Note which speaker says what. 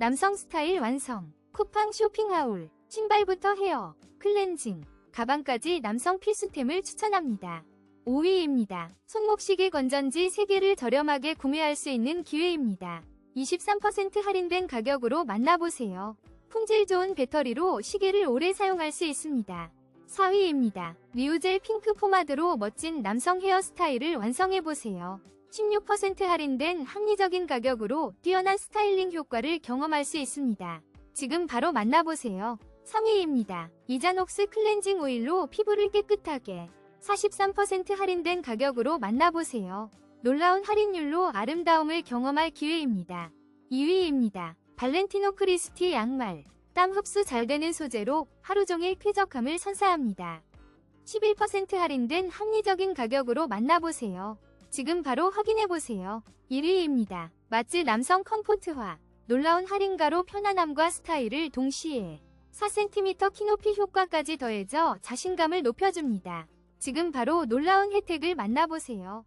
Speaker 1: 남성 스타일 완성. 쿠팡 쇼핑하울. 신발부터 헤어, 클렌징, 가방까지 남성 필수템을 추천합니다. 5위입니다. 손목시계 건전지 3개를 저렴하게 구매할 수 있는 기회입니다. 23% 할인된 가격으로 만나보세요. 품질 좋은 배터리로 시계를 오래 사용할 수 있습니다. 4위입니다. 리우젤 핑크 포마드로 멋진 남성 헤어스타일을 완성해보세요. 16% 할인된 합리적인 가격으로 뛰어난 스타일링 효과를 경험할 수 있습니다. 지금 바로 만나보세요. 3위입니다. 이자녹스 클렌징 오일로 피부를 깨끗하게 43% 할인된 가격으로 만나보세요. 놀라운 할인율로 아름다움을 경험할 기회입니다. 2위입니다. 발렌티노 크리스티 양말. 땀 흡수 잘 되는 소재로 하루 종일 쾌적함을 선사합니다. 11% 할인된 합리적인 가격으로 만나보세요. 지금 바로 확인해보세요. 1위입니다. 마츠 남성 컴포트화. 놀라운 할인가로 편안함과 스타일을 동시에 4cm 키높이 효과까지 더해져 자신감을 높여줍니다. 지금 바로 놀라운 혜택을 만나보세요.